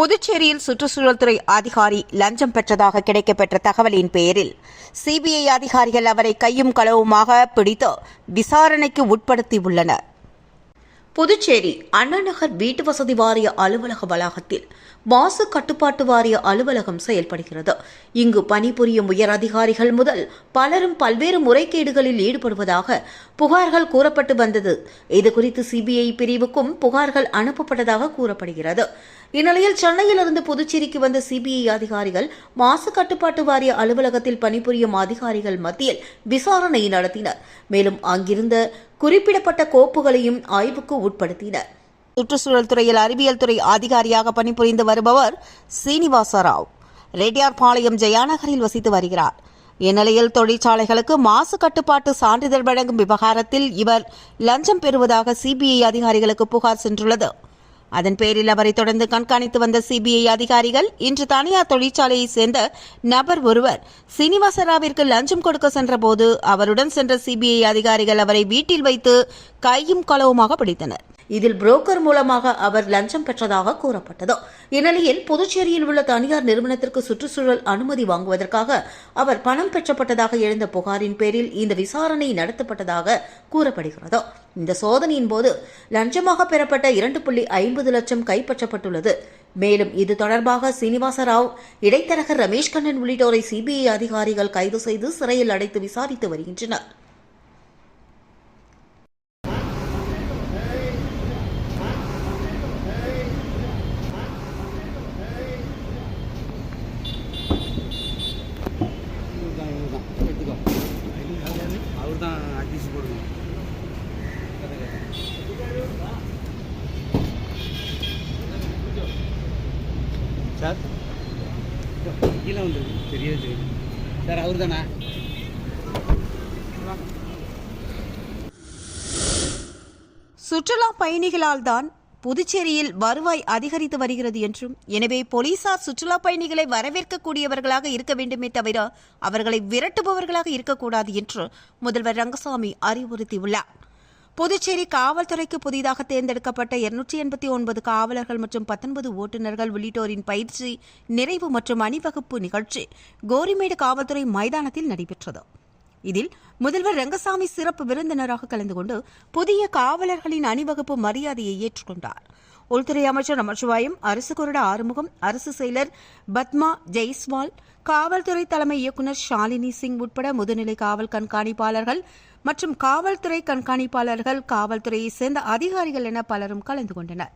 புதுச்சேரியில் சுற்றுச்சூழல் துறை அதிகாரி லஞ்சம் பெற்றதாக கிடைக்கப்பெற்ற தகவலின் பேரில் சிபிஐ அதிகாரிகள் அவரை கையும் களவுமாக பிடித்து விசாரணைக்கு உட்படுத்தியுள்ளனர். புதுச்சேரி அண்ணாநகர் வீட்டு வசதி வாரிய அலுவலக வளாகத்தில் மாசு கட்டுப்பாட்டு வாரிய அலுவலகம் செயல்படுகிறது. இங்கு பணிபுரியும் உயர் அதிகாரிகள் முதல் பலரும் பல்வேறு முறைகேடுகளில் ஈடுபடுவதாக புகார்கள் கூறப்பட்டு வந்தது. இதுகுறித்து சிபிஐ பிரிவுக்கும் புகார்கள் அனுப்பப்பட்டதாக கூறப்படுகிறது. இந்நிலையில் சென்னையிலிருந்து புதுச்சேரிக்கு வந்த சிபிஐ அதிகாரிகள் மாசு கட்டுப்பாட்டு வாரிய அலுவலகத்தில் பணிபுரியும் அதிகாரிகள் மத்தியில் விசாரணை நடத்தினர். மேலும் அங்கிருந்த குறிப்பிடப்பட்ட கோப்புகளையும் ஆய்வுக்கு உட்படுத்தினர். சுற்றுச்சூழல் துறையில் அறிவியல் துறை அதிகாரியாக பணிபுரிந்து வருபவர் சீனிவாச ராவ் ரெட்டியார்பாளையம் ஜெயாநகரில் வசித்து வருகிறார். இந்நிலையில் தொழிற்சாலைகளுக்கு மாசு கட்டுப்பாட்டு சான்றிதழ் வழங்கும் விவகாரத்தில் இவர் லஞ்சம் பெறுவதாக சிபிஐ அதிகாரிகளுக்கு புகார் சென்றுள்ளது. அதன் பேரில் அவரை தொடர்ந்து கண்காணித்து வந்த சிபிஐ அதிகாரிகள் இன்று தனியார் தொழிற்சாலையை சேர்ந்த நபர் ஒருவர் சீனிவாசராவிற்கு லஞ்சம் கொடுக்க சென்றபோது அவருடன் சென்ற சிபிஐ அதிகாரிகள் அவரை வீட்டில் வைத்து கையும் களவுமாக பிடித்தனர். இதில் புரோக்கர் மூலமாக அவர் லஞ்சம் பெற்றதாக கூறப்பட்டது. இந்நிலையில் புதுச்சேரியில் உள்ள தனியார் நிறுவனத்திற்கு சுற்றுச்சூழல் அனுமதி வாங்குவதற்காக அவர் பணம் பெற்றப்பட்டதாக எழுந்த புகாரின் பேரில் இந்த விசாரணை நடத்தப்பட்டதாக கூறப்படுகிறது. இந்த சோதனையின் போது லஞ்சமாக பெறப்பட்ட இரண்டு புள்ளி ஐம்பது லட்சம் கைப்பற்றப்பட்டுள்ளது. மேலும் இது தொடர்பாக சீனிவாச ராவ் இடைத்தரகர் ரமேஷ் கண்ணன் உள்ளிட்டோரை சிபிஐ அதிகாரிகள் கைது செய்து சிறையில் அடைத்து விசாரித்து வருகின்றனர். சார்? கீழே வந்து தெரியாது தெரியுது சார் அவர் தானே சுற்றுலா பயணிகளால் தான் புதுச்சேரியில் வருவாய் அதிகரித்து வருகிறது என்றும் எனவே போலீசார் சுற்றுலா பயணிகளை வரவேற்கக்கூடியவர்களாக இருக்க வேண்டுமே தவிர அவர்களை விரட்டுபவர்களாக இருக்கக்கூடாது என்று முதல்வர் ரங்கசாமி அறிவுறுத்தியுள்ளார். புதுச்சேரி காவல்துறைக்கு புதிதாக தேர்ந்தெடுக்கப்பட்ட இருநூற்றி எண்பத்தி ஒன்பது காவலர்கள் மற்றும் பத்தொன்பது ஓட்டுநர்கள் உள்ளிட்டோரின் பயிற்சி நிறைவு மற்றும் அணிவகுப்பு நிகழ்ச்சி கோரிமேடு காவல்துறை மைதானத்தில் நடைபெற்றது. இதில் முதல்வர் ரங்கசாமி சிறப்பு விருந்தினராக கலந்து கொண்டு புதிய காவலர்களின் அணிவகுப்பு மரியாதையை ஏற்றுக்கொண்டார். உள்துறை அமைச்சர் நமச்சிவாயம் அரசு கொறடா ஆறுமுகம் அரசு செயலர் பத்மா ஜெய்ஸ்வால் காவல்துறை தலைமை இயக்குநர் ஷாலினி சிங் உட்பட முதுநிலை காவல் கண்காணிப்பாளர்கள் மற்றும் காவல்துறை கண்காணிப்பாளர்கள் காவல்துறையைச் சேர்ந்த அதிகாரிகள் என பலரும் கலந்து கொண்டனர்.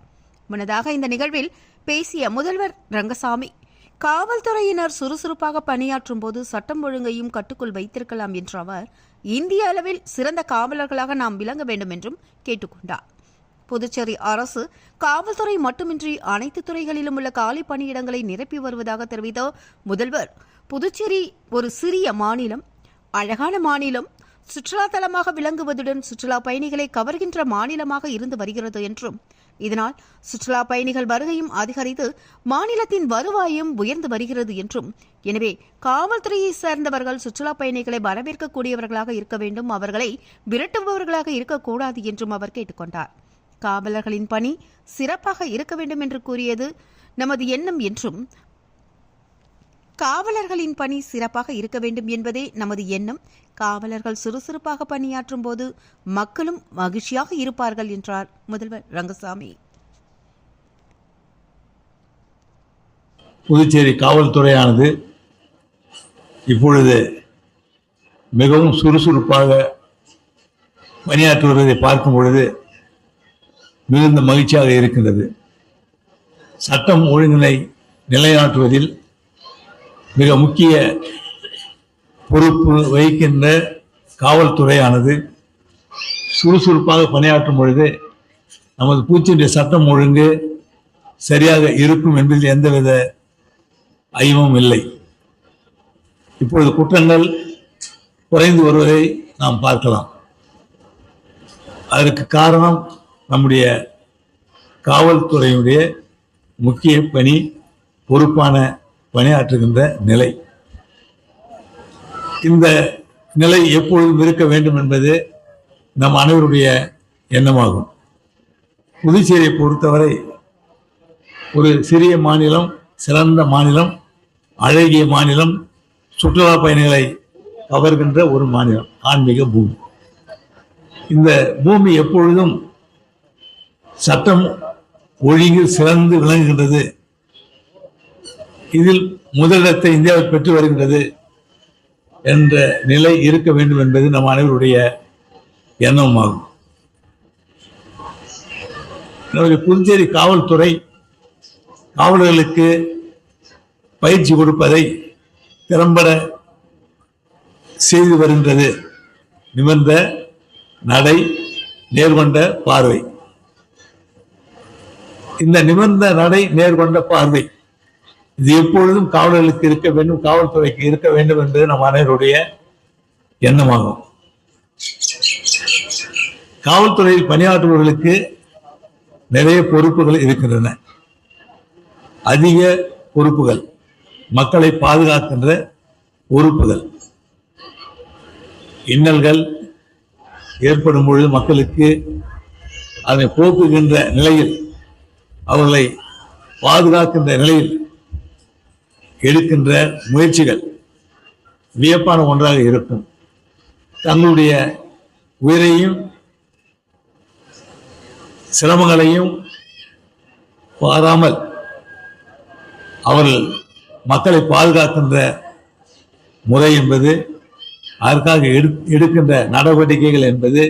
முன்னதாக இந்த நிகழ்வில் பேசிய முதல்வர் ரங்கசாமி காவல்துறையினர் சுறுசுறுப்பாக பணியாற்றும் போது சட்டம் ஒழுங்கையும் கட்டுக்குள் வைத்திருக்கலாம் என்ற அவர் இந்திய அளவில் சிறந்த காவலர்களாக நாம் விளங்க வேண்டும் என்றும் கேட்டுக்கொண்டார். புதுச்சேரி அரசு காவல்துறை மட்டுமின்றி அனைத்து துறைகளிலும் உள்ள காலி பணியிடங்களை நிரப்பி வருவதாக தெரிவித்த முதல்வர் புதுச்சேரி ஒரு சிறிய மாநிலம் அழகான மாநிலம் சுற்றுலா தலமாக விளங்குவதுடன் சுற்றுலா பயணிகளை கவர்கின்ற மாநிலமாக இருந்து வருகிறது என்றும் இதனால் சுற்றுலா பயணிகள் வருகையும் அதிகரித்து மாநிலத்தின் வருவாயும் உயர்ந்து வருகிறது என்றும் எனவே காவல்துறையை சேர்ந்தவர்கள் சுற்றுலா பயணிகளை வரவேற்கக்கூடியவர்களாக இருக்க வேண்டும் அவர்களை விரட்டுபவர்களாக இருக்கக்கூடாது என்றும் அவர் கேட்டுக்கொண்டார். காவலர்களின் பணி சிறப்பாக இருக்க வேண்டும் என்று கூறியது நமது எண்ணம் என்றும் காவலர்களின் பணி சிறப்பாக இருக்க வேண்டும் என்பதே நமது எண்ணம். காவலர்கள் சுறுசுறுப்பாக பணியாற்றும் போது மக்களும் மகிழ்ச்சியாக இருப்பார்கள் என்றார் முதல்வர் ரங்கசாமி. புதுச்சேரி காவல்துறையானது இப்பொழுது மிகவும் சுறுசுறுப்பாக பணியாற்றுவதை பார்க்கும் பொழுது மிகுந்த மகிழ்ச்சியாக இருக்கின்றது. சட்டம் ஒழுங்கினை நிலைநாட்டுவதில் மிக முக்கிய பொறுப்பு வகிக்கின்ற காவல்துறையானது சுறுசுறுப்பாக பணியாற்றும் பொழுது நமது பூச்சியுடைய சட்டம் ஒழுங்கு சரியாக இருக்கும் என்பதில் எந்தவித ஐயமும் இல்லை. இப்பொழுது குற்றங்கள் குறைந்து வருவதை நாம் பார்க்கலாம். அதற்கு காரணம் நம்முடைய காவல்துறையினுடைய முக்கிய பணி பொறுப்பான பணியாற்றுகின்ற நிலை. இந்த நிலை எப்பொழுதும் இருக்க வேண்டும் என்பது நம் அனைவருடைய எண்ணமாகும். புதுச்சேரியை பொறுத்தவரை ஒரு சிறிய மாநிலம் சிறந்த மாநிலம் அழகிய மாநிலம் சுற்றுலா பயணிகளை கவர்கின்ற ஒரு மாநிலம் ஆன்மீக பூமி. இந்த பூமி எப்பொழுதும் சட்டம் ஒழுங்கில் சிறந்து விளங்குகின்றது இதில் முதலிடத்தை இந்தியாவை பெற்று வருகின்றது என்ற நிலை இருக்க வேண்டும் என்பது நம் அனைவருடைய எண்ணமாகும். நம்முடைய புதுச்சேரி காவல்துறை காவலர்களுக்கு பயிற்சி கொடுப்பதை திறம்பட செய்து வருகின்றது. நிமிர்ந்த நடை நேர்கொண்ட பார்வை. இந்த நிமிர்ந்த நடை நேர்கொண்ட பார்வை இது எப்பொழுதும் காவலர்களுக்கு இருக்க வேண்டும் காவல்துறைக்கு இருக்க வேண்டும் என்பது நம் அனைவருடைய எண்ணமாகும். காவல்துறையில் பணியாற்றுபவர்களுக்கு நிறைய பொறுப்புகள் இருக்கின்றன. அதிக பொறுப்புகள் மக்களை பாதுகாக்கின்ற பொறுப்புகள். இன்னல்கள் ஏற்படும் பொழுது மக்களுக்கு அதை போக்குகின்ற நிலையில் அவர்களை பாதுகாக்கின்ற நிலையில் எடுக்கின்ற முயற்சிகள் வியப்பான ஒன்றாக இருக்கும். தங்களுடைய உயிரையும் சிரமங்களையும் பாராமல் அவர்கள் மக்களை பாதுகாக்கின்ற முறை என்பது அதற்காக எடு எடுக்கின்ற நடவடிக்கைகள் என்பது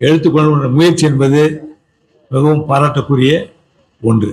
எடுத்துக்கொள்கின்ற முயற்சி என்பது மிகவும் பாராட்டக்கூடிய ஒன்று.